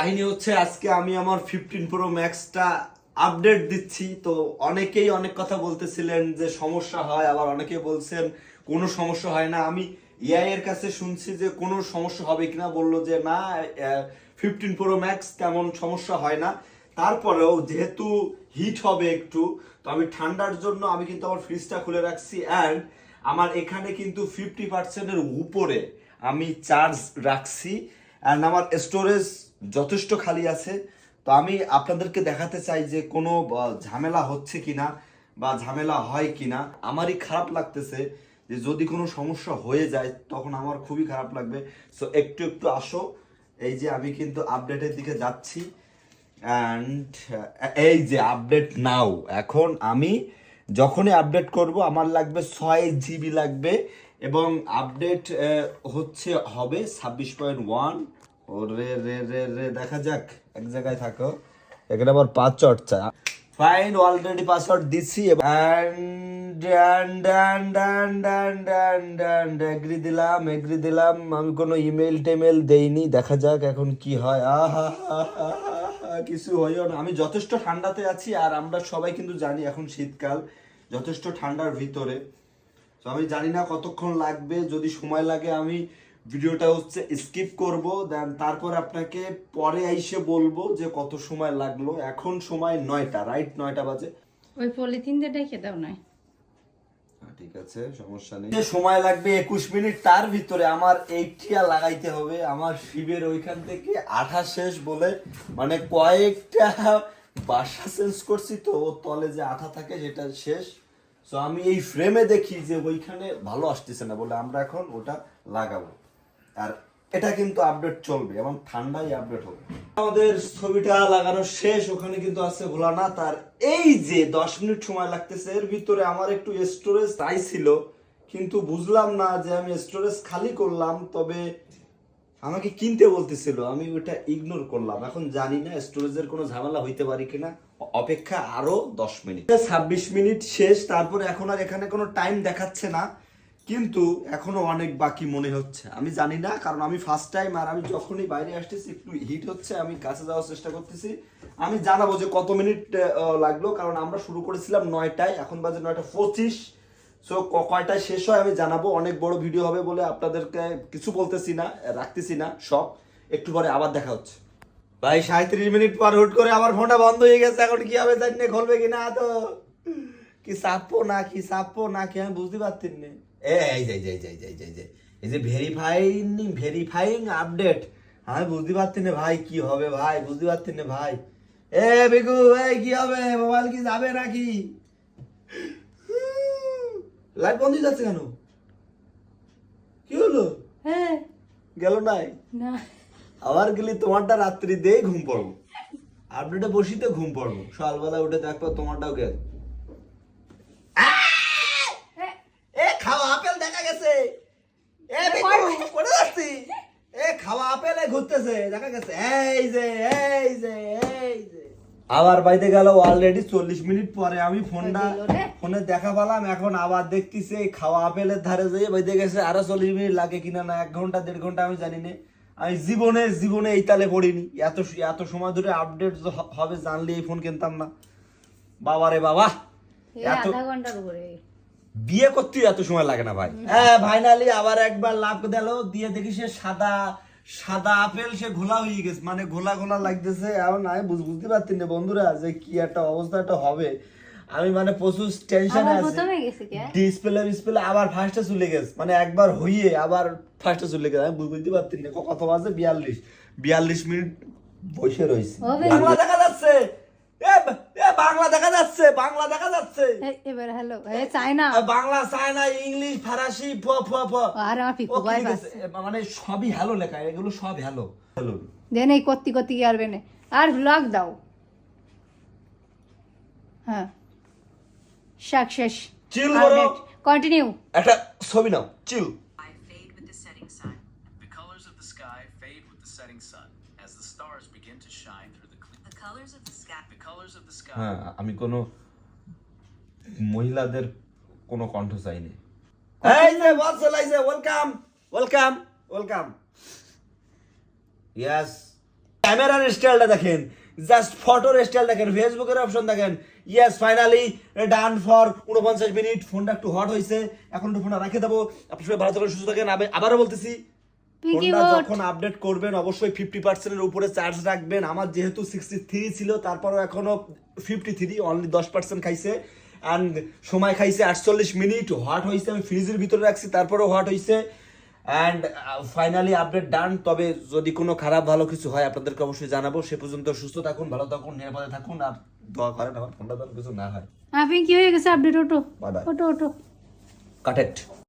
কাহিনী হচ্ছে আজকে আমি আমার ফিফটিন প্রো ম্যাক্সটা আপডেট দিচ্ছি। তো অনেকেই অনেক কথা বলতেছিলেন যে সমস্যা হয়, আবার অনেকে বলছেন কোনো সমস্যা হয় না। আমি এআই এর কাছে শুনছি যে কোনো সমস্যা হবে কিনা বলল যে না ফিফটিন প্রো ম্যাক্স তেমন সমস্যা হয় না। তারপরেও যেহেতু হিট হবে একটু, তো আমি ঠান্ডার জন্য আমি কিন্তু আমার ফ্রিজটা খুলে রাখছি অ্যান্ড আমার এখানে কিন্তু ফিফটি পার্সেন্টের উপরে আমি চার্জ রাখছি। অ্যান্ড আমার স্টোরেজ যথেষ্ট খালি আছে। তো আমি আপনাদেরকে দেখাতে চাই যে কোনো ঝামেলা হচ্ছে কি না বা ঝামেলা হয় কিনা। আমারই খারাপ লাগতেছে যে যদি কোনো সমস্যা হয়ে যায়, তখন আমার খুবই খারাপ লাগবে। সো একটু একটু আসো। এই যে আমি কিন্তু আপডেটের দিকে যাচ্ছি। অ্যান্ড এই যে আপডেট নাও এখন আমি যখনই আপডেট করব, আমার লাগবে ছয় জিবি লাগবে এবং আপডেট হচ্ছে, হবে ছাব্বিশ পয়েন্ট ওয়ান ও রে রে রে রে দেখা যাক। এক জায়গায় থাকো। এখানে আবার পাসওয়ার্ড চা fine already password and agree দিলাম এগ্রি দিলাম। আমি কোনো ইমেল টেমেল দেইনি। দেখা যাক এখন কি হয়। আহা কিছু হইও না। আমি যথেষ্ট ঠান্ডাতে আছি আর আমরা সবাই কিন্তু জানি এখন শীতকাল, যথেষ্ট ঠান্ডার ভিতরে। তো আমি জানি না কতক্ষণ লাগবে। যদি সময় লাগে আমি ভিডিওটা হচ্ছে স্কিপ করব দেন তারপর আপনাকে পরে এসে বলব যে কত সময় লাগল। এখন সময় নয়টা রাইট নয়টা বাজে। ওই পলিথিন দিয়ে ডেকে দাও নাই হ্যাঁ, ঠিক আছে সমস্যা নেই। সময় লাগবে একুশ মিনিট তার ভিতরে আমার এইটিয়া লাগাইতে হবে। আমার শিবের ওইখান থেকে আঠা শেষ বলে মানে কয়েকটা বাসা চেঞ্জ করছি তো ওর তলে যে আঠা থাকে সেটা শেষ। তো আমি এই ফ্রেমে দেখি যে ওইখানে ভালো আসতেছে না বলে আমরা এখন ওটা লাগাবো। আর এটা কিন্তু আপডেট চলবে এবং ঠান্ডাই আপডেট হবে। আমাদের ছবিটা লাগানো শেষ, ওখানে কিন্তু আছে ভোলানাথ। আর এই যে দশ মিনিট সময় লাগতেছে, এর ভিতরে আমার একটু স্টোরেজ চাইছিল কিন্তু বুঝলাম না যে আমি স্টোরেজ খালি করলাম, তবে আমাকে কিনতে বলতেছিল, আমি ওটা ইগনোর করলাম। এখন জানি না স্টোরেজের কোনো ঝামেলা হইতে পারি কিনা। অপেক্ষা আরও দশ মিনিট। ছাব্বিশ মিনিট শেষ, তারপরে এখন আর এখানে কোনো টাইম দেখাচ্ছে না। কিন্তু এখনও অনেক বাকি মনে হচ্ছে। আমি জানি না, কারণ আমি ফার্স্ট টাইম আর আমি যখনই বাইরে আসতেছি, একটু হিট হচ্ছে, আমি কাছে যাওয়ার চেষ্টা করতেছি। আমি জানাব যে কত মিনিট লাগল, কারণ আমরা শুরু করেছিলাম নয়টায়, এখন বাজে নয়টা পঁচিশ। সো কয়টায় শেষ হয় আমি জানাব, অনেক বড় ভিডিও হবে বলে আপনাদেরকে কিছু বলতেছি না, রাখতেছি না, সব। একটু পরে আবার দেখা হচ্ছে। ভাই সাঁত্রিশ মিনিট পর হুট করে আমার ফোনটা বন্ধ হয়ে গেছে, এখন কি হবে জানি কি না তো? কি সাপো না, কি সাপো না, কি আমি বুঝতে পারছি না। এই যে এই যে যে যে যে এই যে। এই যে ভেরিফাইং ভেরিফাইং আপডেট আমি বুঝতে পারছি না ভাই কি হবে ভাই বুঝতে পারছি না ভাই। এ বিকু এই কি হবে? মোবাইল কি যাবে নাকি? লাইট বন্ধ হয়ে যাচ্ছে কেন? কি হলো? হ্যাঁ। গেল নাই? না। আবার গেলি তোমারটা রাত্রি দিয়ে ঘুম পড়ব। আপডেটে বসিতে ঘুম পড়ব। সকালবেলা উঠে দেখব তোমারটাও গেল এ খাওয়া আপেল দেখা গেছে। এ বিকু, পড়ে। যাচ্ছি এ খাওয়া আপেলে ঘুরতেছে দেখা গেছে। এই যে এই যে এই যে। আবার বাইতে গেল অলরেডি চল্লিশ মিনিট পরে। আমি ফোনটা ফোনে দেখা পেলাম এখন আবার দেখতেছি খাওয়া আপেলের ধারে যেয়ে বাইতে গেছে আরও চল্লিশ মিনিট লাগে কিনা না এক ঘণ্টা দেড় ঘণ্টা আমি জানি না। আমি জীবনে জীবনে এই তালে পড়িনি। এত এত সময় ধরে আপডেট হবে জানলে এই ফোন কিনতাম না। বাবারে বাবা! এত ঘণ্টার উপরে। বিয়ে করতে এত সময় লাগে না ভাই। হ্যাঁ। ফাইনালি আবার একবার লাভ দিল দিয়ে দেখি সে সাদা সাদা আপেল সে ঘোলা হয়ে গেছে। মানে ঘোলা ঘোলা লাগতেছে এখন আমি বুঝ- বুঝতে পারছি না বন্ধুরা যে কি একটা অবস্থা একটা হবে। আমি মানে প্রচুর টেনশনে আবার আছি। প্রথমে গেছে কে ডিসপ্লে ডিসপ্লে আবার ফার্স্টে চলে গেছে। মানে একবার হইয়ে আবার ফার্স্টে চলে গেছে। আমি বুঝ- বুঝতে পারছি না কত বাজে? বিয়াল্লিশ। বিয়াল্লিশ মিনিট বসে রয়েছে। দেখা যাচ্ছে। বাংলা দেখা যাচ্ছে বাংলা দেখা যাচ্ছে। এবার হ্যালো এ চাই না আর বাংলা চায়না ইংলিশ ফরাসি ফ ফ ফ। আর আমার পিকু ভাই মানে সবই হ্যালো লেখা এগুলো সব হ্যালো হ্যালো দেন এই করতে করতে কি আরবে না আর ব্লগ দাও। হ্যাঁ। সাকসেস Chill করো। কন্টিনিউ একটা ছবি নাও চিল sky fade with the setting sun. The colors of the sky fade with the setting sun. As the stars begin to shine through হ্যাঁ আমি কোনো মহিলাদের কোনো কণ্ঠ চাইনি। এই যে বস চলাইছে ওয়েলকাম ওয়েলকাম ওয়েলকাম ইয়েস ক্যামেরার স্টাইলটা দেখেন জাস্ট ফটোর স্টাইল দেখেন ফেসবুকের অপশন দেখেন। ইয়েস ফাইনালি ডান ফর উনপঞ্চাশ মিনিট ফোনটা একটু হট হয়েছে এখন একটু ফোনটা রেখে দেবো। আপনি সবাই ভালো থাকেন সুস্থ থাকেন আবে- আবারও বলতেছি ফোনটা যখন আপডেট করবেন অবশ্যই ফিফটি পার্সেন্টের উপরে চার্জ রাখবেন। আমার যেহেতু সিক্সটি থ্রি ছিল তারপরও এখনও ফিফটি থ্রি অনলি দশ পার্সেন্ট খাইছে। অ্যান্ড সময় খাইছে আটচল্লিশ মিনিট। হট হয়েছে আমি ফ্রিজের ভিতরে রাখছি তারপরেও হট হয়েছে অ্যান্ড ফাইনালি আপডেট ডান তবে যদি কোনো খারাপ ভালো কিছু হয় আপনাদেরকে অবশ্যই জানাব। সে পর্যন্ত সুস্থ থাকুন ভালো থাকুন নিরাপদে থাকুন। আর দোয়া করেন আমার ফোনটা কিছু না হয়। হ্যাঁ পিঙ্কি হয়ে গেছে আপডেট ওটো. ওটো ওটো কাটেক্ট